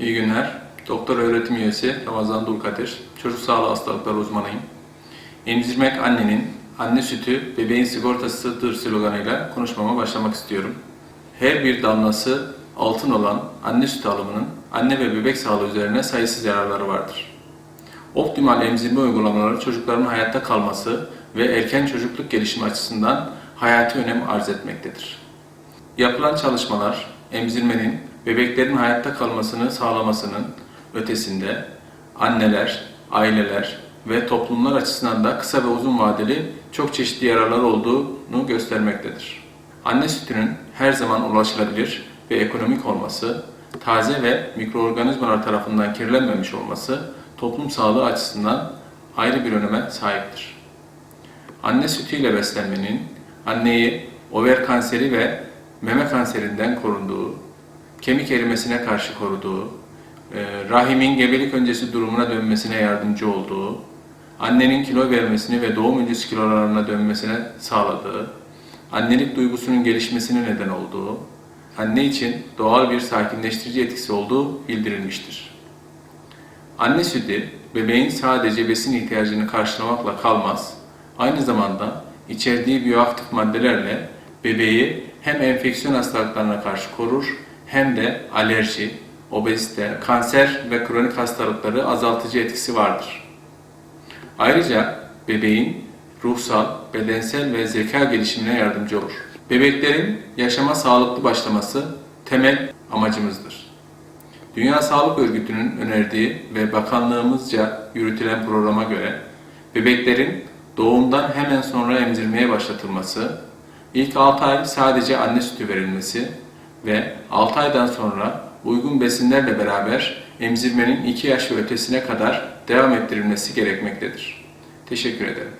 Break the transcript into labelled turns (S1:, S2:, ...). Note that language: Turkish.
S1: İyi günler. Doktor öğretim üyesi Ramazan Dulkadir. Çocuk sağlığı hastalıkları uzmanıyım. Emzirmek annenin, anne sütü bebeğin sigortasıdır sloganıyla konuşmama başlamak istiyorum. Her bir damlası altın olan anne sütü alımının anne ve bebek sağlığı üzerine sayısız yararları vardır. Optimal emzirme uygulamaları çocukların hayatta kalması ve erken çocukluk gelişimi açısından hayati önem arz etmektedir. Yapılan çalışmalar emzirmenin bebeklerin hayatta kalmasını sağlamasının ötesinde anneler, aileler ve toplumlar açısından da kısa ve uzun vadeli çok çeşitli yararlar olduğunu göstermektedir. Anne sütünün her zaman ulaşılabilir ve ekonomik olması, taze ve mikroorganizmalar tarafından kirlenmemiş olması toplum sağlığı açısından ayrı bir öneme sahiptir. Anne sütüyle beslenmenin anneyi over kanseri ve meme kanserinden korunduğu, kemik erimesine karşı koruduğu, e, rahimin gebelik öncesi durumuna dönmesine yardımcı olduğu, annenin kilo vermesini ve doğum öncesi kilolarına dönmesine sağladığı, annelik duygusunun gelişmesine neden olduğu, anne için doğal bir sakinleştirici etkisi olduğu bildirilmiştir. Anne sütü bebeğin sadece besin ihtiyacını karşılamakla kalmaz, aynı zamanda içerdiği biyoaktif maddelerle bebeği hem enfeksiyon hastalıklarına karşı korur hem de alerji, obezite, kanser ve kronik hastalıkları azaltıcı etkisi vardır. Ayrıca bebeğin ruhsal, bedensel ve zeka gelişimine yardımcı olur. Bebeklerin yaşama sağlıklı başlaması temel amacımızdır. Dünya Sağlık Örgütü'nün önerdiği ve bakanlığımızca yürütülen programa göre bebeklerin doğumdan hemen sonra emzirmeye başlatılması, ilk 6 ay sadece anne sütü verilmesi ve 6 aydan sonra uygun besinlerle beraber emzirmenin 2 yaş ve ötesine kadar devam ettirilmesi gerekmektedir. Teşekkür ederim.